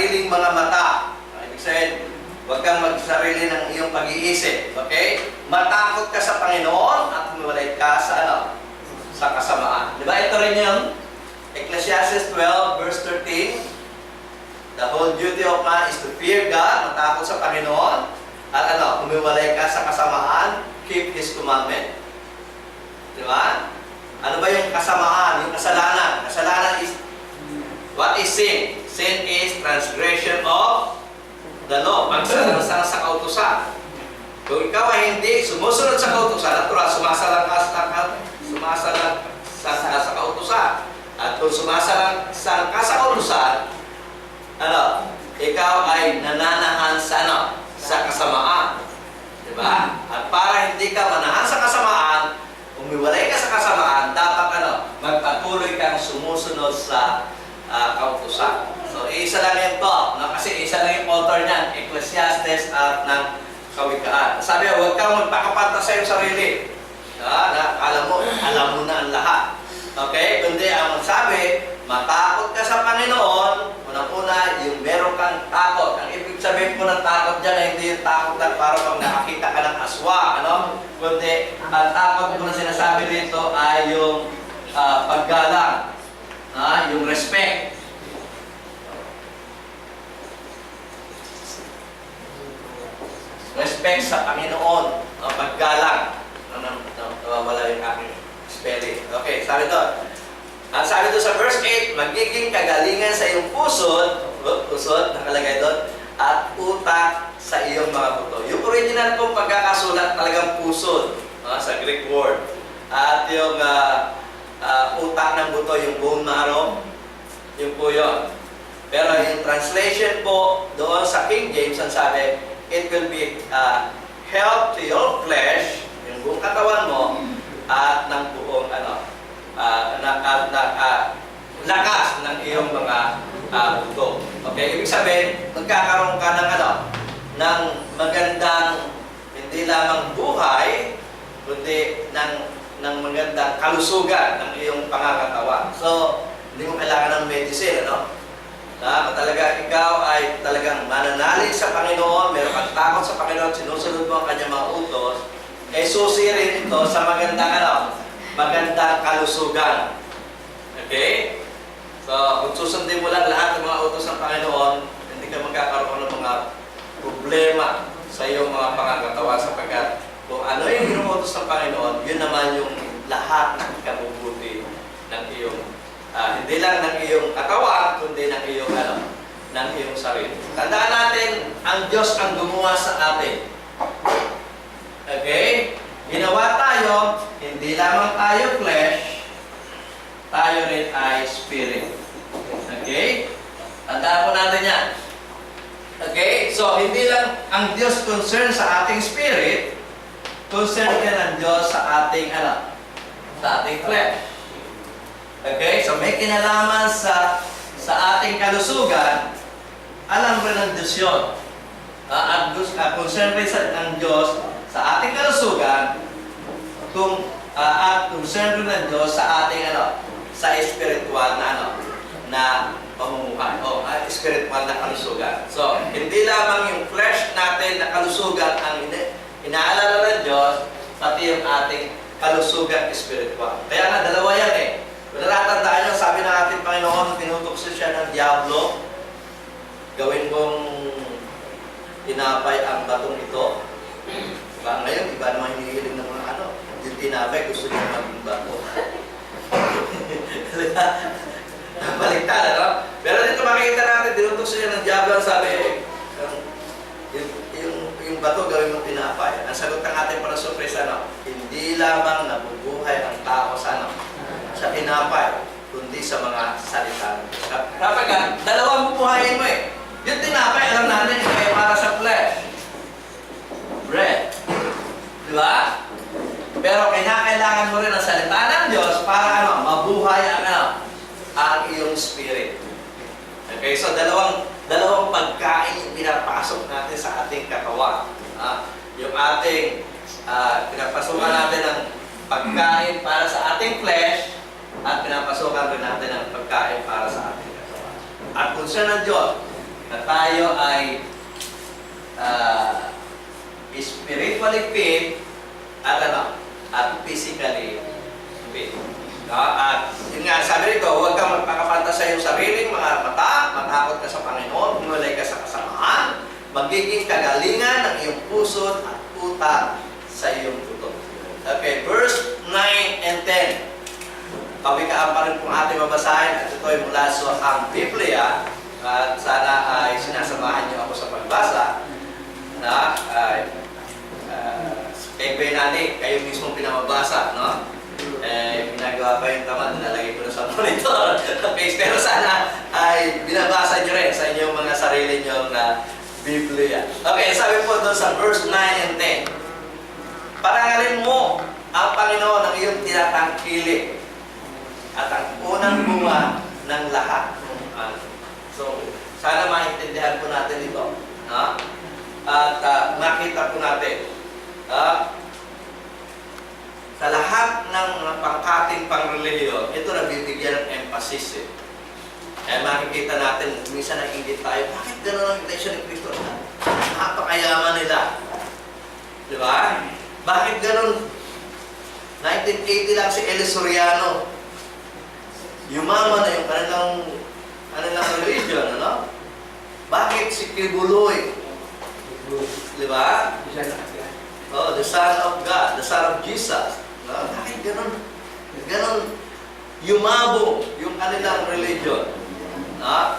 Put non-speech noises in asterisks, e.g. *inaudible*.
sariling mga mata. Ah, Ibig sabihin, huwag kang magsarili ng iyong pag-iisip. Okay? Matakot ka sa Panginoon at humiwalay ka sa ano? Sa kasamaan. Di ba? Ito rin yung Ecclesiastes 12 verse 13. The whole duty of man is to fear God, matakot sa Panginoon, at ano, humiwalay ka sa kasamaan, keep His commandment. Di ba? Ano ba yung kasamaan, yung kasalanan? Kasalanan is, what is sin? Sin transgression of the law. Pagsasalang sa kautusan. Kung ikaw ay hindi sumusunod sa kautusan, natural, sumasalang ka sa, sumasalang sa, sa, sa. At kung sumasalang sa, ka sa kautusan, ano, ikaw ay nananahan sa ano, sa kasamaan. Di ba? At para hindi ka manahan sa kasamaan, umiwalay ka sa kasamaan, dapat ano, magpatuloy kang sumusunod sa ah, kautusan. Isa lang yan to. No? Kasi isa lang yung author niyan, Ecclesiastes at ng Kawikaan. Sabi, huwag kang magpakapanta sa iyong sarili. Ah, na, alam mo, alam mo na ang lahat. Okay? Kundi ang sabi, matakot ka sa Panginoon, unang-una, yung meron kang takot. Ang ibig sabihin po ng takot dyan ay hindi yung takot na para pag nakakita ka ng aswa, ano? Kundi, ang takot ko na sinasabi dito ay yung ah, paggalang, ah, yung respect. Respect sa Panginoon, ah, paggalang. Ano, nawawala yung aking spelling. Okay, sabi doon, ang sabi doon sa verse 8, magiging kagalingan sa iyong pusod, pusod, nakalagay doon, at utak sa iyong mga buto. Yung original pong pagkakasulat talagang pusod ah, sa Greek word. At yung ah, ah, utak ng buto, yung bone marrow, yun po yun. Pero yung translation po doon sa King James, ang sabi, it will be uh, help to your flesh, yung buong katawan mo, at ng buong ano, ah, na, na, na, ah, lakas ng iyong mga ah, buto. Okay, ibig sabihin, magkakaroon ka ng ano, ng magandang hindi lamang buhay, kundi ng ng magandang kalusugan ng iyong pangangatawan. So, hindi mo kailangan ng medicine, ano? Na talaga ikaw ay talagang mananalig sa Panginoon, takot sa Panginoon, sinusunod mo ang kanyang mga utos, eh susi rin ito sa magandang ano, magandang kalusugan. Okay? So, kung susundin mo lang lahat ng mga utos ng Panginoon, hindi ka magkakaroon ng mga problema sa iyong mga pangangatawan sapagkat kung ano yung inuutos ng Panginoon, yun naman yung lahat ng ikabubuti ng iyong, ah, hindi lang ng iyong katawan, kundi ng iyong, ano, ng iyong sarili. Tandaan natin, ang Diyos ang gumawa sa atin. Okay? Ginawa tayo, hindi lamang tayo flesh, tayo rin ay spirit. Okay? Tandaan po natin yan. Okay? So, hindi lang ang Diyos concerned sa ating spirit, concerned din ang Diyos sa ating, ano, sa ating flesh. Okay? So, may kinalaman sa sa ating kalusugan, alam rin ng Diyos yun. Ah, at uh, concerned rin sa, ng Diyos sa ating kalusugan, kung ah, at concerned rin ng Diyos sa ating ano, sa spiritual na ano, na pamumuhay o ah, spiritual na kalusugan. So, hindi lamang yung flesh natin na kalusugan ang ina- inaalala ng Diyos, pati yung ating kalusugan spiritual. Kaya nga, dalawa yan eh. Kung natatandaan nyo, sabi ng ating Panginoon, tinutokso siya ng Diablo, gawin mong tinapay ang batong ito. Diba? Ngayon, iba naman hinihiling ng mga ano, yung tinapay, gusto niya maging bato. *laughs* Baliktad, ano? Pero dito makikita natin, dinutokso siya ng Diablo, sabi, yung, yung, yung bato gawin mong tinapay. Ang sagot ng ating para sorpresa, ano? Hindi lamang nabubuhay ang tao sa ano, sa tinapay, kundi sa mga salita. Kapag ka, dalawang bubuhayin mo eh. Yung tinapay, alam natin, ay para sa flesh. Bread. Di ba? Pero kinakailangan mo rin ang salita ng Diyos para ano, mabuhay ang ano, ang iyong spirit. Okay, so dalawang dalawang pagkain yung pinapasok natin sa ating katawan. Ah, yung ating ah, pinapasukan natin ng pagkain para sa ating flesh at pinapasukan rin natin ng pagkain para sa ating katawan. At kung siya ng Diyos, na tayo ay ah, spiritually fit at ano, at physically fit. No? At yun nga, sabi rito, huwag kang magpakapanta sa iyong sariling mga mata, matakot ka sa Panginoon, humulay ka sa kasamahan, magiging kagalingan ng iyong puso at utak sa iyong puto. Okay, verse 9 and 10. Kawikaan pa rin pong ating babasahin at ito ay mula sa ang Biblia at sana ay sinasamahan niyo ako sa pagbasa na ay uh, kay Benani, kayo mismo pinamabasa, no? Eh, ginagawa pa yung tama, nilalagay ko na sa *laughs* monitor. okay, pero sana ay binabasa niyo rin sa inyong mga sarili niyo na Biblia. Okay, sabi po doon sa verse 9 and 10. Parangalin mo ang Panginoon ng iyong tinatangkili at ang unang bunga ng lahat ng ano. So, sana maintindihan po natin ito. No? At ah, makita po natin. ah, sa lahat ng pangkating pangrelihiyon, ito nabibigyan ng emphasis eh. Kaya makikita natin, minsan nainggit tayo, bakit gano'n ang iglesia ni Cristo? Napakayaman nila. Di ba? Bakit gano'n? 1980 lang si Eli Soriano. Yumaman na yung kanilang, kanilang religion, ano? Bakit si Kibuloy? Di ba? Oh, the Son of God, the Son of Jesus. No? Bakit ganun? Ganun yumabo yung kanilang religion. No?